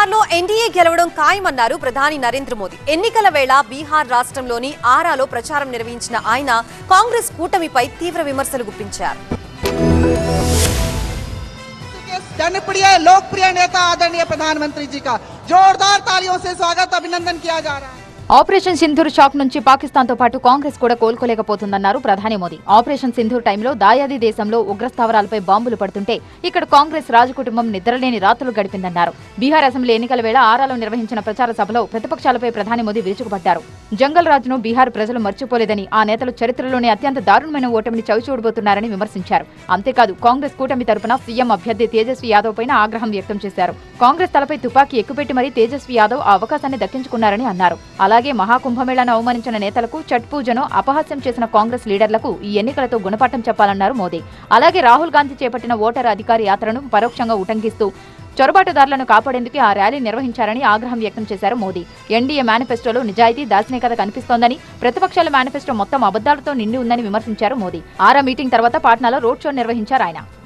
బీహార్లో ఎన్డీఏ గెలవడం ఖాయమన్నారు ప్రధాని నరేంద్ర మోదీ ఎన్నికల వేళ బీహార్ రాష్ట్రంలోని ఆరాలో ప్రచారం నిర్వహించిన ఆయన కాంగ్రెస్ కూటమిపై తీవ్ర విమర్శలు గుప్పించారు के जनप्रिय लोकप्रिय नेता आदरणीय प्रधानमंत्री जी का जोरदार तालियों से स्वागत अभिनंदन किया जा रहा है ఆపరేషన్ సింధూర్ షాక్ నుంచి పాకిస్తాన్తో పాటు కాంగ్రెస్ కూడా కోలుకోలేకపోతుందన్నారు ప్రధాని మోదీ. ఆపరేషన్ సింధూర్ టైంలో దాయాది దేశంలో ఉగ్రస్థావరాలపై బాంబులు పడుతుంటే ఇక్కడ కాంగ్రెస్ రాజకుటుంబం నిద్రలేని రాత్రులు గడిపిందన్నారు. బీహార్ అసెంబ్లీ ఎన్నికల వేళ ఆరాలో నిర్వహించిన ప్రచార సభలో ప్రతిపక్షాలపై ప్రధాని మోదీ విరుచుకుపడ్డారు. జంగల్ రాజును బీహార్ ప్రజలు మర్చిపోలేదని ఆ నేతలు చరిత్రలోనే అత్యంత దారుణమైన ఓటమిని చవిచూడబోతున్నారని విమర్శించారు. అంతేకాదు కాంగ్రెస్ కూటమి తరపున సీఎం అభ్యర్థి తేజస్వి యాదవ్ పైన ఆగ్రహం వ్యక్తం చేశారు. కాంగ్రెస్ తలపై తుపాకీ ఎక్కుపెట్టి మరీ తేజస్వి యాదవ్ ఆ అవకాశాన్ని దక్కించుకున్నారని అన్నారు. అలాగే మహాకుంభమేళాను అవమానించిన నేతలకు చట్ పూజను అపహాస్యం చేసిన కాంగ్రెస్ లీడర్లకు ఈ ఎన్నికలతో గుణపాఠం చెప్పాలన్నారు మోదీ. అలాగే రాహుల్ గాంధీ చేపట్టిన ఓటర్ అధికార యాత్రను పరోక్షంగా ఉటంకిస్తూ చొరబాటుదారులను కాపాడేందుకు ఆ ర్యాలీ నిర్వహించారని ఆగ్రహం వ్యక్తం చేశారు మోదీ. ఎన్డీఏ మేనిఫెస్టోలో నిజాయితీ దార్శనికత కనిపిస్తోందని ప్రతిపక్షాల మేనిఫెస్టో మొత్తం అబద్దాలతో నిండి ఉందని విమర్శించారు మోదీ. ఆరా మీటింగ్ తర్వాత పాట్నాలో రోడ్ షో నిర్వహించారు ఆయన.